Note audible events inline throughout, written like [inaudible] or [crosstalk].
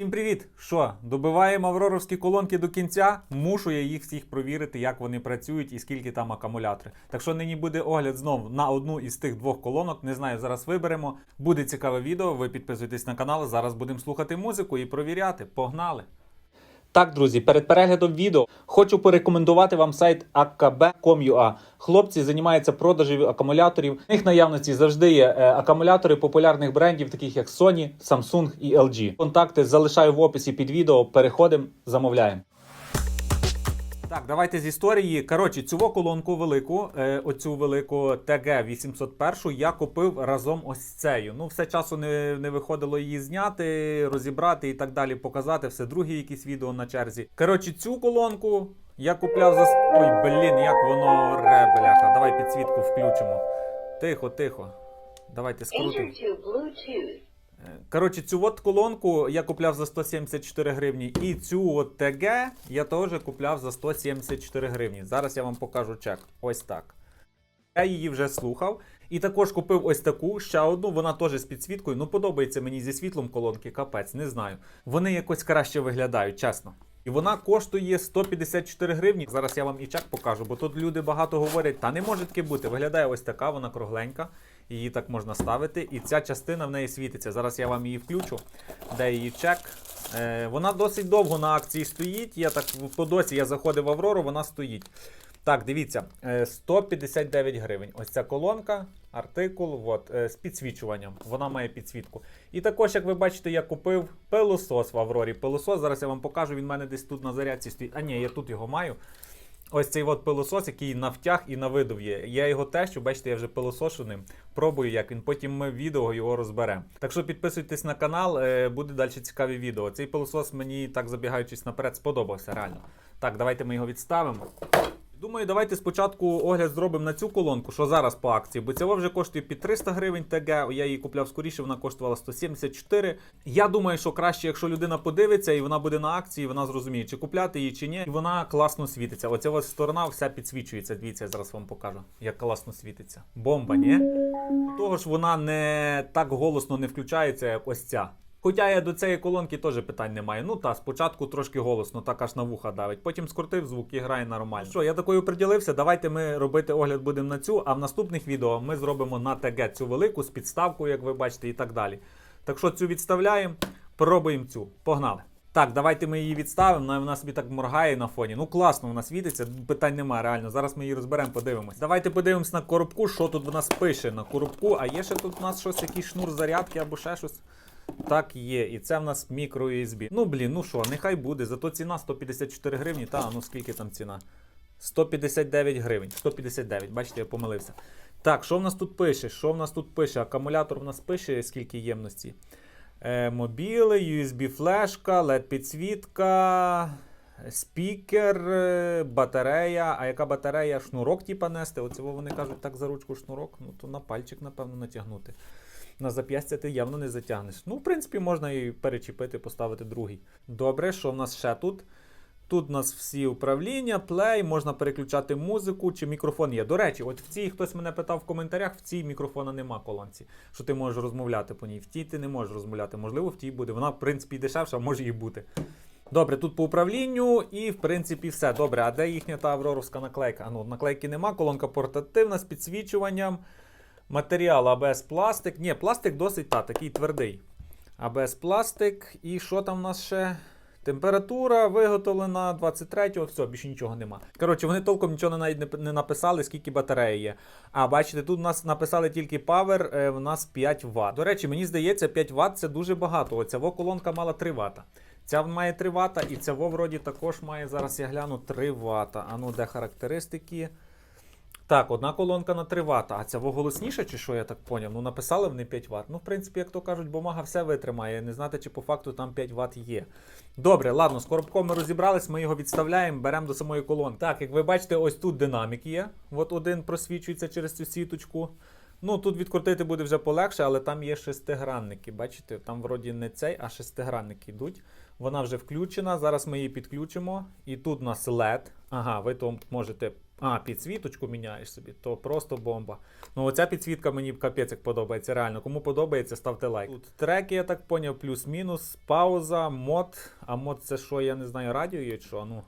Всім привіт! Що, добиваємо авроровські колонки до кінця? Мушу я їх всіх провірити, як вони працюють і скільки там акумулятори. Так що нині буде огляд знов на одну із тих двох колонок. Не знаю, зараз виберемо. Буде цікаве відео. Ви підписуйтесь на канал. Зараз будемо слухати музику і провіряти. Погнали! Так, друзі, перед переглядом відео хочу порекомендувати вам сайт akb.com.ua. Хлопці займаються продажем акумуляторів. В них наявності завжди є е, акумулятори популярних брендів, таких як Sony, Samsung і LG. Контакти залишаю в описі під відео. Переходимо, замовляємо. Так, давайте з історії. Коротше, цю колонку велику, е, оцю велику ТГ 801 я купив разом ось з цією. Ну, все часу не, не виходило її зняти, розібрати і так далі, показати. Все другі якісь відео на черзі. Коротше, цю колонку я купляв за. Ой, блін, як воно ре, бляха. Давай підсвітку включимо. Тихо, тихо. Давайте скрутимо. Коротше, цю от колонку я купляв за 174 гривні. І цю от ТГ я теж купляв за 174 гривні. Зараз я вам покажу чек. Ось так. Я її вже слухав. І також купив ось таку ще одну. Вона теж з підсвіткою. Ну, подобається мені зі світлом колонки, капець, не знаю. Вони якось краще виглядають, чесно. І вона коштує 154 гривні. Зараз я вам і чек покажу, бо тут люди багато говорять, та не може таке бути. Виглядає ось така, вона кругленька. Її так можна ставити. І ця частина в неї світиться. Зараз я вам її включу. Де її чек. Е, вона досить довго на акції стоїть. Я так по досі я заходив в Аврору, вона стоїть. Так, дивіться, е, 159 гривень. Ось ця колонка, артикул, от, е, з підсвічуванням. Вона має підсвітку. І також, як ви бачите, я купив пилосос в Аврорі. Пилосос, зараз я вам покажу, він в мене десь тут на зарядці стоїть. А ні, я тут його маю. Ось цей от пилосос, який на втяг і на видов є. Я його тещу, бачите, я вже пилосошу ним. Пробую, як він. Потім ми відео його розберемо. Так що підписуйтесь на канал, е, буде далі цікаві відео. Цей пилосос мені так забігаючись наперед сподобався, реально. Так, давайте ми його відставимо. Думаю, давайте спочатку огляд зробимо на цю колонку, що зараз по акції, бо ця вже коштує під 300 гривень ТГ. Я її купляв скоріше, вона коштувала 174. Я думаю, що краще, якщо людина подивиться і вона буде на акції, вона зрозуміє, чи купляти її, чи ні. І вона класно світиться. Оця ось сторона вся підсвічується. Дивіться, я зараз вам покажу, як класно світиться. Бомба, ні? Того ж, вона не так голосно не включається, як ось ця. Хоча я до цієї колонки теж питань не маю. Ну та спочатку трошки голосно, так аж на вуха давить. Потім скрутив звук і грає нормально. Що, я такою приділився. Давайте ми робити огляд будемо на цю, а в наступних відео ми зробимо на ТГ цю велику з підставкою, як ви бачите, і так далі. Так що цю відставляємо, пробуємо цю. Погнали. Так, давайте ми її відставимо. Вона собі так моргає на фоні. Ну класно, вона світиться, питань немає, реально. Зараз ми її розберемо, подивимось. Давайте подивимось на коробку, що тут в нас пише на коробку. А є ще тут у нас щось, якийсь шнур зарядки або ще щось. Так, є. І це в нас мікро USB. Ну, блін, ну що, нехай буде. Зато ціна 154 гривні. Та, ну скільки там ціна? 159 гривень. 159, бачите, я помилився. Так, що в нас тут пише? Що в нас тут пише? Акумулятор в нас пише, скільки ємності. Е, мобіли, USB-флешка, LED-підсвітка, спікер, е, батарея. А яка батарея? Шнурок, типа нести. Оце вони кажуть, так за ручку шнурок. Ну, то на пальчик, напевно, натягнути. На зап'ястя ти явно не затягнеш. Ну, в принципі, можна і перечепити, поставити другий. Добре, що в нас ще тут? Тут у нас всі управління, плей, можна переключати музику чи мікрофон є. До речі, от в цій хтось мене питав в коментарях, в цій мікрофона нема колонці, що ти можеш розмовляти по ній. В тій ти не можеш розмовляти. Можливо, в тій буде. Вона, в принципі, дешевша, може і бути. Добре, тут по управлінню і в принципі все. Добре, а де їхня та авроровська наклейка? А ну, наклейки нема, колонка портативна з підсвічуванням. Матеріал АБС пластик. Ні, пластик досить та, такий твердий. АБС пластик. І що там в нас ще? Температура виготовлена 23-го, все, більше нічого нема. Коротше, вони толком нічого навіть не, написали, скільки батареї є. А бачите, тут у нас написали тільки Power, е, в нас 5 Вт. До речі, мені здається, 5 Вт це дуже багато. Оця во колонка мала 3 Вт. Ця має 3 Вт, і ця во вроді також має, зараз я гляну, 3 Вт. А ну, де характеристики? Так, одна колонка на 3 Вт. А ця воголосніша, чи що я так поняв? Ну, написали вони 5 Вт. Ну, в принципі, як то кажуть, бумага все витримає. Не знати, чи по факту там 5 Вт є. Добре, ладно, з коробком ми розібрались, ми його відставляємо, беремо до самої колонки. Так, як ви бачите, ось тут динамік є. От один просвічується через цю сіточку. Ну, тут відкрутити буде вже полегше, але там є шестигранники. Бачите, там вроді не цей, а шестигранники йдуть. Вона вже включена. Зараз ми її підключимо. І тут у нас LED. Ага, ви то можете. А, підсвіточку міняєш собі, то просто бомба. Ну, оця підсвітка мені капець як подобається. Реально, кому подобається, ставте лайк. Тут треки, я так поняв, плюс-мінус, пауза, мод. А мод це що, я не знаю, радіо є що? Ну.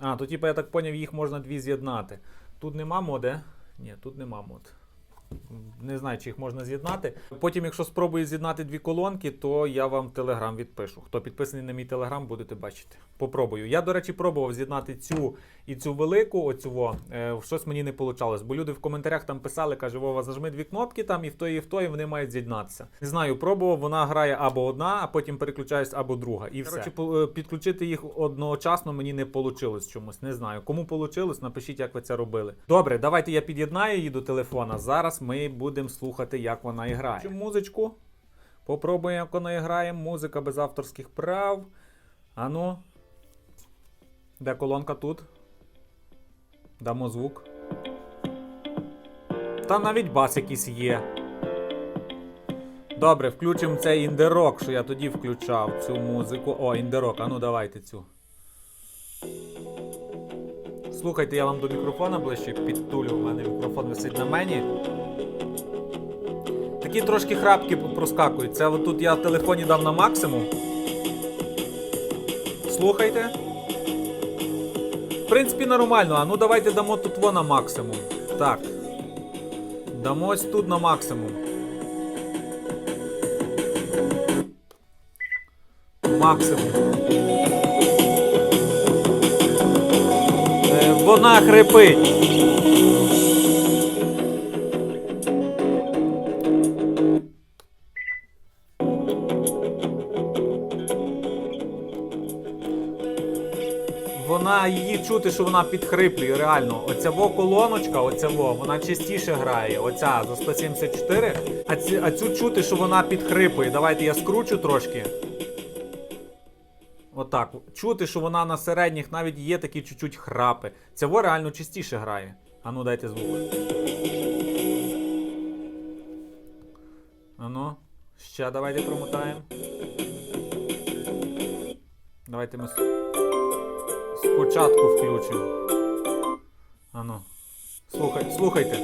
А, то типу, я так поняв, їх можна дві з'єднати. Тут нема моди. Ні, тут нема мод. Не знаю, чи їх можна з'єднати. Потім, якщо спробую з'єднати дві колонки, то я вам телеграм відпишу. Хто підписаний на мій телеграм, будете бачити. Попробую. Я, до речі, пробував з'єднати цю і цю велику, оцю. Е, щось мені не вийшло. Бо люди в коментарях там писали, каже, Вова, зажми дві кнопки там, і в той, і в той, і вони мають з'єднатися. Не знаю, пробував, вона грає або одна, а потім переключаюсь або друга. І Короче, по- е, підключити їх одночасно мені не вийшло чомусь. Не знаю. Кому вийшло, напишіть, як ви це робили. Добре, давайте я під'єднаю її до телефона. Зараз ми будемо слухати, як вона грає. Цю музичку. Попробуємо, як вона грає. Музика без авторських прав. Ану. Де колонка тут? Дамо звук. Та навіть бас якийсь є. Добре, включимо цей індерок, що я тоді включав цю музику. О, індерок, а ну давайте цю. Слухайте, я вам до мікрофона ближче підтулю. У мене мікрофон висить на мені. Такі трошки храпки проскакують. Це отут я в телефоні дав на максимум. Слухайте. Принципі, нормально. А ну давайте дамо тут во на максимум. Так. Дамо ось тут на максимум. Максимум. Е, Вона хрипить. Її чути, що вона підхриплює, реально. Оця во колоночка, оця во, вона частіше грає. Оця за 174. А, ці, а цю чути, що вона підхрипує. Давайте я скручу трошки. Отак. Чути, що вона на середніх навіть є такі чуть-чуть храпи. Ця во реально частіше грає. А ну дайте звук. Ану, ще давайте промотаємо. Давайте ми спочатку включимо. Ану. Слухай, слухайте.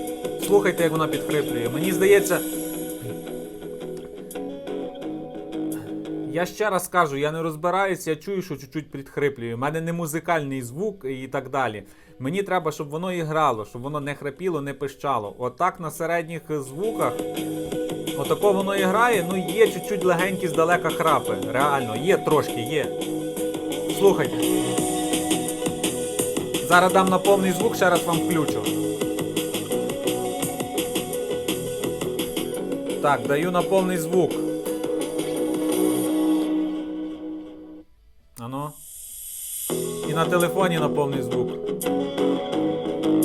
Слухайте, як вона підхриплює. Мені здається. Я ще раз кажу, я не розбираюся, я чую, що чуть-чуть підхриплює. У мене не музикальний звук і так далі. Мені треба, щоб воно і грало, щоб воно не храпіло, не пищало. Отак на середніх звуках. Отако воно і грає, ну є чуть-чуть легенькі здалека храпи. Реально, є трошки, є. Слухайте. Зараз дам на повний звук, ще раз вам включу. Так, даю на повний звук. Ано. І на телефоні на повний звук.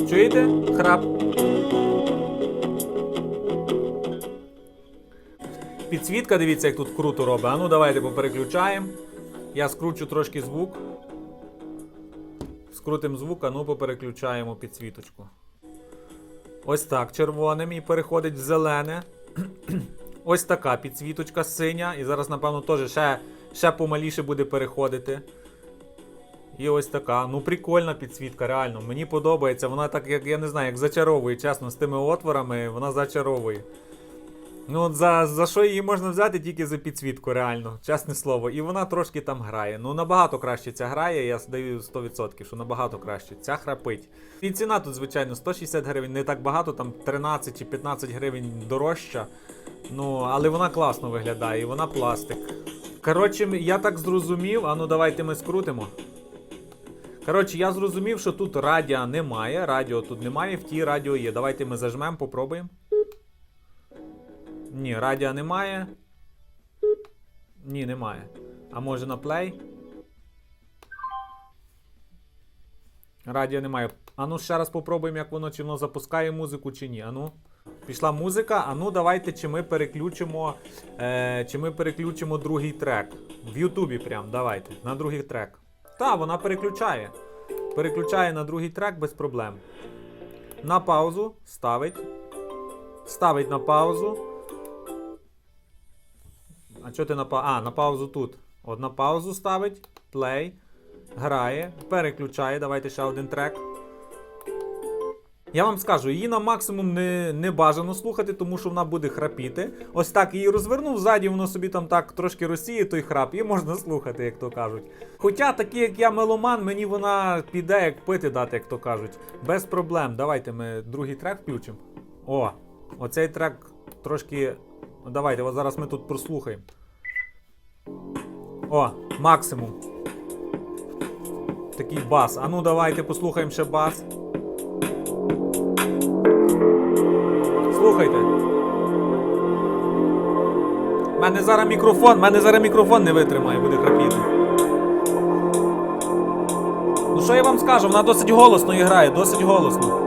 Чуєте? Храп. Підсвітка, дивіться, як тут круто робить. А ну давайте попереключаємо. Я скручу трошки звук. Скрутимо звук, а ну попереключаємо підсвіточку. Ось так, червоним і переходить в зелене. [clears throat] Ось така підсвіточка синя. І зараз, напевно, теж ще, ще помаліше буде переходити. І ось така. Ну, прикольна підсвітка, реально. Мені подобається. Вона так, як я не знаю, як зачаровує, чесно, з тими отворами, вона зачаровує. Ну, за, за що її можна взяти тільки за підсвітку, реально, чесне слово. І вона трошки там грає. Ну, набагато краще ця грає, я даю 100%, що набагато краще. Ця храпить. І ціна тут, звичайно, 160 гривень, не так багато, там 13 чи 15 гривень дорожча. Ну, але вона класно виглядає, і вона пластик. Коротше, я так зрозумів, а ну давайте ми скрутимо. Коротше, я зрозумів, що тут радіо немає. Радіо тут немає, в тій радіо є. Давайте ми зажмемо, попробуємо. Ні, радіо немає. Ні, немає. А може на плей? Радіо немає. А ну ще раз попробуємо, як воно, чи воно запускає музику, чи ні. Ану. Пішла музика. А ну давайте, чи ми переключимо. Е, чи ми переключимо другий трек. В Ютубі прям, давайте. На другий трек. Та, вона переключає. Переключає на другий трек без проблем. на паузу, ставить. Ставить на паузу. А що ти на паузу? А, на паузу тут. От на паузу ставить, плей, грає, переключає. Давайте ще один трек. Я вам скажу, її на максимум не, не бажано слухати, тому що вона буде храпіти. Ось так її розвернув, ззаді воно собі там так трошки розсіє той храп, і можна слухати, як то кажуть. Хоча, такий, як я меломан, мені вона піде, як пити дати, як то кажуть. Без проблем. Давайте ми другий трек включимо. О, оцей трек трошки. Давайте, от зараз ми тут прослухаємо. О, максимум. Такий бас. А ну давайте послухаємо ще бас. Слухайте. У мене зараз мікрофон, в мене зараз мікрофон не витримає, буде храпіти. Ну що я вам скажу, вона досить голосно грає, досить голосно.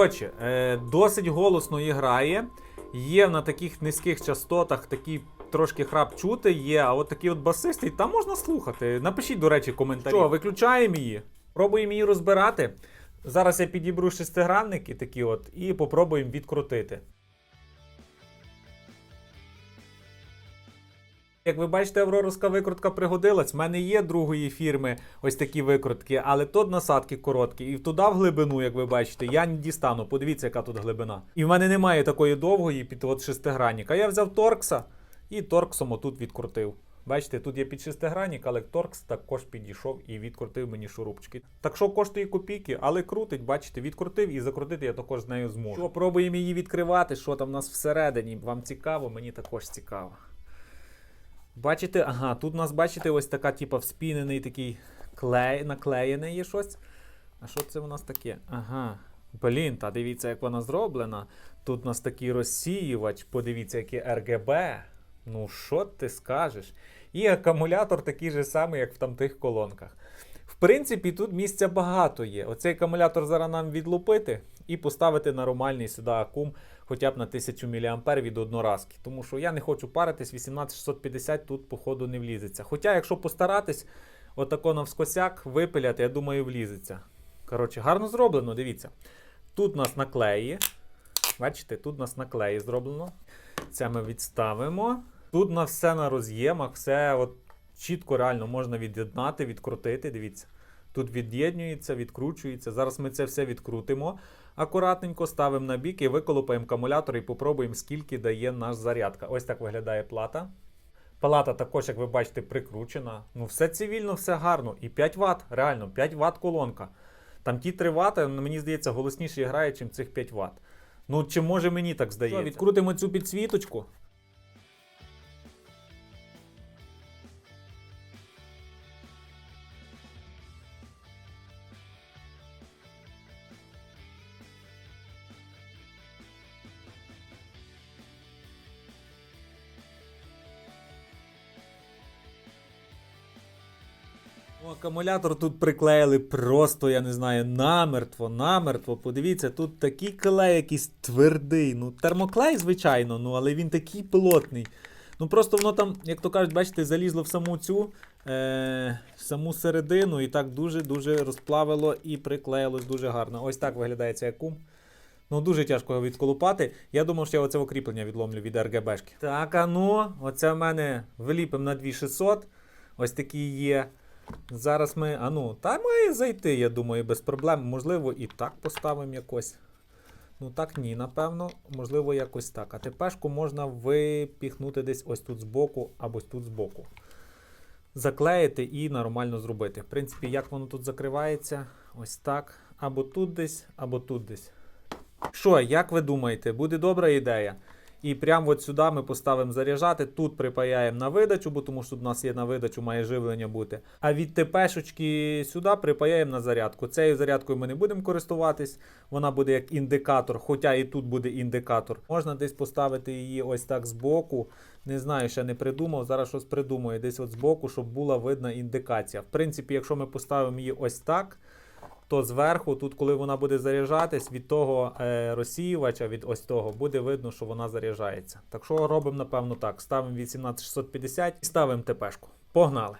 Коротше, е, досить голосно грає. Є на таких низьких частотах такі трошки храп чути є, а от такі от басисти, там можна слухати. Напишіть, до речі, коментарі. Що, виключаємо її, пробуємо її розбирати. Зараз я підібру шестигранники такі от і попробуємо відкрутити. Як ви бачите, Авроровська викрутка пригодилась. В мене є другої фірми ось такі викрутки, але тут насадки короткі. І туди в глибину, як ви бачите, я не дістану. Подивіться, яка тут глибина. І в мене немає такої довгої під от шестигранник. А я взяв торкса і торксом отут відкрутив. Бачите, тут є під шестигранник, але торкс також підійшов і відкрутив мені шурупчики. Так що коштує копійки, але крутить, бачите, відкрутив і закрутити я також з нею зможу. Що, пробуємо її відкривати, що там у нас всередині. Вам цікаво, мені також цікаво. Бачите, ага, тут у нас, бачите, ось така, типа, вспінений такий клей, наклеєне є щось. А що це у нас таке? Ага. Блін, та дивіться, як вона зроблена. Тут у нас такий розсіювач, подивіться, який RGB. Ну, що ти скажеш? І акумулятор такий же самий, як в тамтих колонках. В принципі, тут місця багато є. Оцей акумулятор зараз нам відлупити і поставити нормальний сюди акум хоча б на 1000 мА від одноразки. Тому що я не хочу паритись, 18650 тут, походу, не влізеться. Хоча, якщо постаратись, отако навскосяк випиляти, я думаю, влізеться. Коротше, гарно зроблено, дивіться. Тут у нас наклеї. Бачите, тут у нас наклеї зроблено. Це ми відставимо. Тут у нас все на роз'ємах, все от чітко реально можна від'єднати, відкрутити. Дивіться. Тут від'єднюється, відкручується. Зараз ми це все відкрутимо. Акуратненько ставимо на бік і виколупаємо акумулятор і попробуємо, скільки дає наш зарядка. Ось так виглядає плата. Палата також, як ви бачите, прикручена. Ну, все цивільно, все гарно. І 5 Вт, реально, 5 Вт колонка. Там ті 3 Вт, мені здається, голосніше грає, ніж цих 5 Вт. Ну, чи може мені так здається? Що, відкрутимо цю підсвіточку. Акумулятор тут приклеїли просто, я не знаю, намертво, намертво. Подивіться, тут такий клей якийсь твердий. Ну, термоклей, звичайно, ну, але він такий плотний. Ну просто воно там, як то кажуть, бачите, залізло в саму цю е, саму середину і так дуже-дуже розплавило і приклеїлось дуже гарно. Ось так виглядає цей акум. Ну, дуже тяжко його відколупати. Я думав, що я оце окріплення відломлю від РГБшки. Так, а ну, оце в мене виліпимо на 2600. Ось такі є. Зараз ми. А ну, та має зайти, я думаю, без проблем. Можливо, і так поставимо якось. Ну так ні, напевно, можливо, якось так. А тепешку можна випіхнути десь ось тут збоку або ось тут збоку. Заклеїти і нормально зробити. В принципі, як воно тут закривається? Ось так. Або тут десь, або тут десь. Що, як ви думаєте, буде добра ідея? І прямо от сюди ми поставимо заряджати. Тут припаяємо на видачу, бо тому що тут у нас є на видачу, має живлення бути. А від ТПшечки сюди припаяємо на зарядку. Цією зарядкою ми не будемо користуватись. Вона буде як індикатор, хоча і тут буде індикатор. Можна десь поставити її ось так збоку. Не знаю, ще не придумав. Зараз щось придумаю. Десь от збоку, щоб була видна індикація. В принципі, якщо ми поставимо її ось так. То зверху, тут, коли вона буде заряджатись, від того е, розсіювача, від ось того, буде видно, що вона заряджається. Так що робимо, напевно, так. Ставимо 18650 і ставимо ТПшку. Погнали!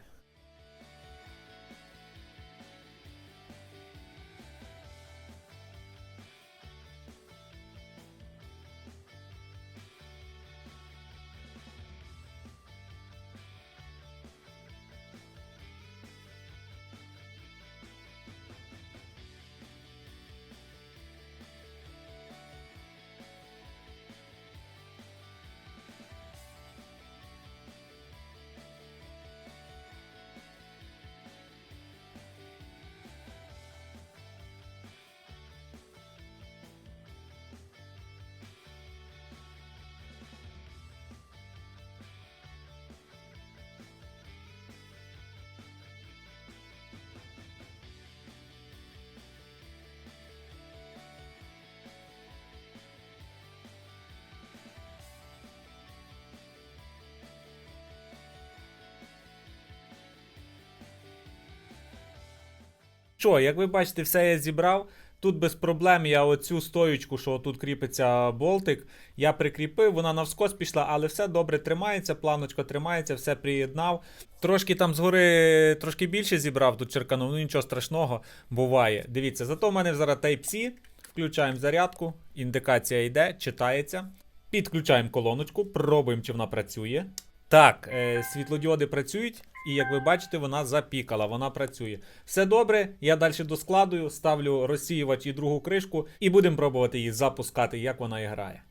Що, як ви бачите, все я зібрав. Тут без проблем я оцю стоючку, що тут кріпиться болтик, я прикріпив, вона навскос пішла, але все добре тримається, планочка тримається, все приєднав. Трошки там згори трошки більше зібрав, тут черканув, ну нічого страшного, буває. Дивіться, зато в мене зараз Type-C, включаємо зарядку, індикація йде, читається. Підключаємо колоночку, пробуємо, чи вона працює. Так, е, світлодіоди працюють, і як ви бачите, вона запікала, вона працює. Все добре, я далі доскладую, ставлю розсіювач і другу кришку, і будемо пробувати її запускати, як вона і грає.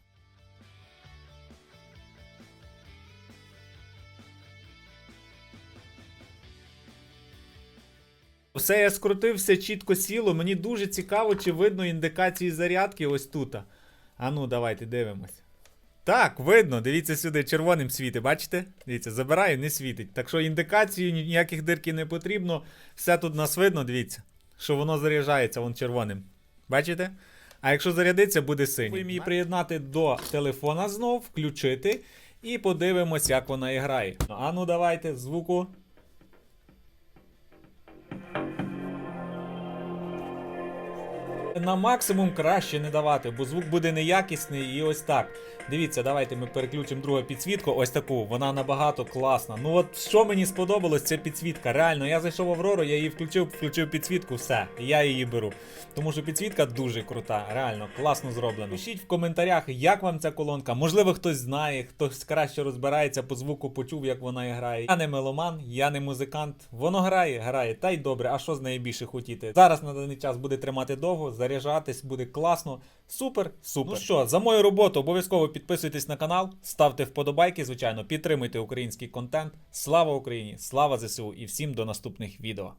Все я скрутив, все чітко сіло. Мені дуже цікаво, чи видно індикації зарядки ось тут. А ну, давайте дивимось. Так, видно, дивіться сюди, червоним світить, бачите? Дивіться, забираю, не світить. Так що індикації ні- ніяких дирки не потрібно. Все тут нас видно, дивіться, що воно заряджається вон червоним. Бачите? А якщо зарядиться, буде синій. Будемо її приєднати до телефона знов, включити і подивимось, як вона і грає. А ну давайте, звуку. На максимум краще не давати, бо звук буде неякісний і ось так. Дивіться, давайте ми переключимо другу підсвітку. Ось таку. Вона набагато класна. Ну от що мені сподобалось, це підсвітка. Реально, я зайшов в Аврору, я її включив, включив підсвітку, все. Я її беру. Тому що підсвітка дуже крута, реально класно зроблено. Пишіть в коментарях, як вам ця колонка. Можливо, хтось знає, хтось краще розбирається по звуку, почув, як вона грає. Я не меломан, я не музикант. Воно грає, грає, та й добре. А що з неї більше хотіти? Зараз на даний час буде тримати довго, заряджатись, буде класно. Супер, супер. Ну що, за мою роботу обов'язково підписуйтесь на канал, ставте вподобайки, звичайно, підтримуйте український контент. Слава Україні! Слава ЗСУ і всім до наступних відео.